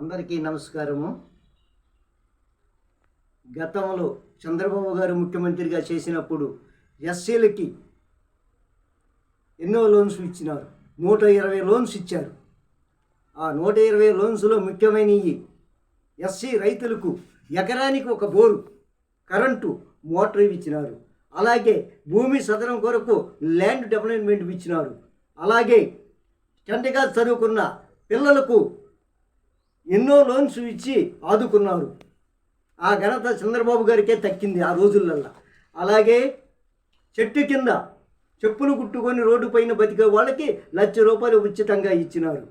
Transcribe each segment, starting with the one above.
అందరికీ నమస్కారము. గతంలో చంద్రబాబు గారు ముఖ్యమంత్రిగా చేసినప్పుడు ఎస్సీలకి ఎన్నో లోన్స్ ఇచ్చినారు. నూట ఇరవై లోన్స్ ఇచ్చారు. ఆ నూట ఇరవై లోన్స్లో ముఖ్యమైనవి ఎస్సీ రైతులకు ఎకరానికి ఒక బోరు కరెంటు మోటార్ ఇచ్చినారు. అలాగే భూమి సదనం కొరకు ల్యాండ్ డెవలప్మెంట్ ఇచ్చినారు. అలాగే చంటగా చదువుకున్న పిల్లలకు ఎన్నో లోన్స్ ఇచ్చి ఆదుకున్నారు. ఆ ఘనత చంద్రబాబు గారికే తక్కింది ఆ రోజులల్లో. అలాగే చెట్టు కింద చెప్పులు కుట్టుకొని రోడ్డు పైన బతికే వాళ్ళకి లక్ష రూపాయలు ఉచితంగా ఇచ్చినారు.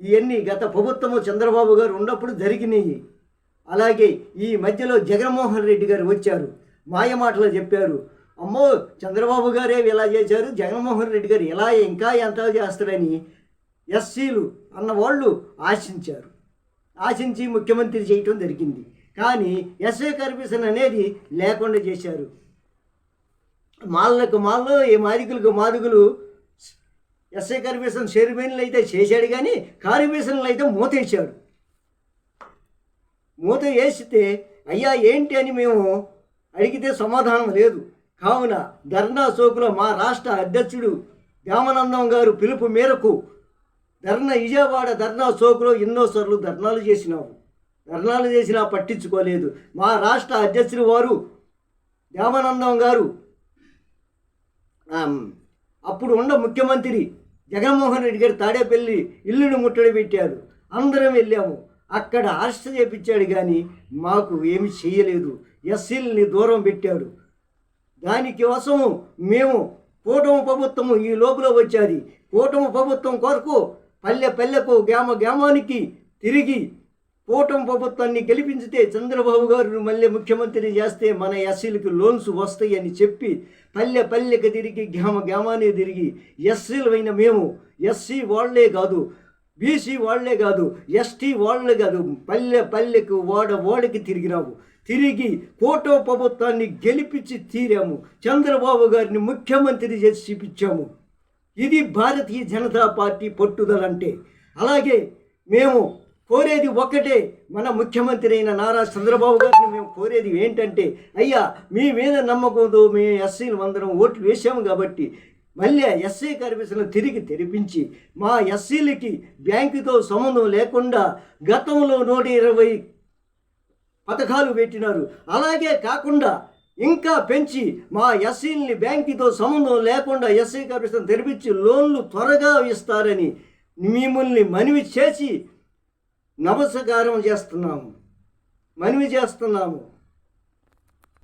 ఇవన్నీ గత ప్రభుత్వము చంద్రబాబు గారు ఉన్నప్పుడు జరిగినాయి. అలాగే ఈ మధ్యలో జగన్మోహన్ రెడ్డి గారు వచ్చారు. మాయ మాటలు చెప్పారు. అమ్మో చంద్రబాబు గారే ఇలా చేశారు జగన్మోహన్ రెడ్డి గారు ఇలా ఇంకా ఎంత చేస్తారని ఎస్సీలు అన్న వాళ్ళు ఆశించారు. ఆశించి ముఖ్యమంత్రి చేయటం జరిగింది. కానీ ఎస్ఏ కర్మిషన్ అనేది లేకుండా చేశారు. మాళ్ళకు మాల్లో ఈ మాదిగులకు మాదిగులు ఎస్ఐ కార్పొరేషన్ చైర్మన్లు అయితే చేశాడు కానీ కార్పొరేషన్లు అయితే మూతేశాడు. మూత వేసితే అయ్యా ఏంటి అని మేము అడిగితే సమాధానం లేదు. కావున ధర్నా చౌక్లో మా రాష్ట్ర అధ్యక్షుడు రామానందం గారు పిలుపు మేరకు ధర్నా విజయవాడ ధర్నా చౌక్లో ఎన్నోసార్లు ధర్నాలు చేసినావు. ధర్నాలు చేసినా పట్టించుకోలేదు. మా రాష్ట్ర అధ్యక్షుడు వారు దేవానందం గారు. అప్పుడు ఉన్న ముఖ్యమంత్రి జగన్మోహన్ రెడ్డి గారు తాడేపల్లి ఇల్లును ముట్టడి పెట్టారు అందరం వెళ్ళాము. అక్కడ అరెస్ట్ చేపించాడు కానీ మాకు ఏమి చేయలేదు. ఎస్సీల్ని దూరం పెట్టాడు. దానికోసము మేము కూటమి ప్రభుత్వము ఈ లోపల వచ్చేది. కూటమి ప్రభుత్వం కొరకు పల్లె పల్లెకు గ్రామ గ్రామానికి తిరిగి కూటమి ప్రభుత్వాన్ని గెలిపించితే చంద్రబాబు గారు మళ్ళీ ముఖ్యమంత్రి చేస్తే మన ఎస్సీలకు లోన్స్ వస్తాయని చెప్పి పల్లె పల్లెకి తిరిగి గ్రామ గ్రామాన్ని తిరిగి ఎస్సీలమైన మేము ఎస్సీ వాళ్ళే కాదు బీసీ వాళ్ళే కాదు ఎస్టీ వాళ్ళే కాదు పల్లె పల్లెకు ఓడ ఓడకి తిరిగినాము. తిరిగి కోటో ప్రభుత్వాన్ని గెలిపించి తీరాము. చంద్రబాబు గారిని ముఖ్యమంత్రి చేసి చూపించాము. ఇది భారతీయ జనతా పార్టీ పట్టుదల అంటే అలాగే మేము కోరేది ఒక్కటే మన ముఖ్యమంత్రి అయిన నారా చంద్రబాబు గారిని మేము కోరేది ఏంటంటే అయ్యా మీ మీద నమ్మకంతో మేము ఎస్సీలు అందరం ఓట్లు వేసాము కాబట్టి మళ్ళీ ఎస్సీ కార్పొరేషన్లు తిరిగి తెరిపించి మా ఎస్సీలకి బ్యాంకుతో సంబంధం లేకుండా గతంలో నూట ఇరవై పథకాలు పెట్టినారు. అలాగే కాకుండా ఇంకా పెంచి మా ఎస్సీలని బ్యాంకుతో సంబంధం లేకుండా ఎస్సీ కార్పొరేషన్ తెరిపించి లోన్లు త్వరగా ఇస్తారని మిమ్మల్ని మనవి చేసి నమస్కారం చేస్తున్నాము. మనవి చేస్తున్నాము.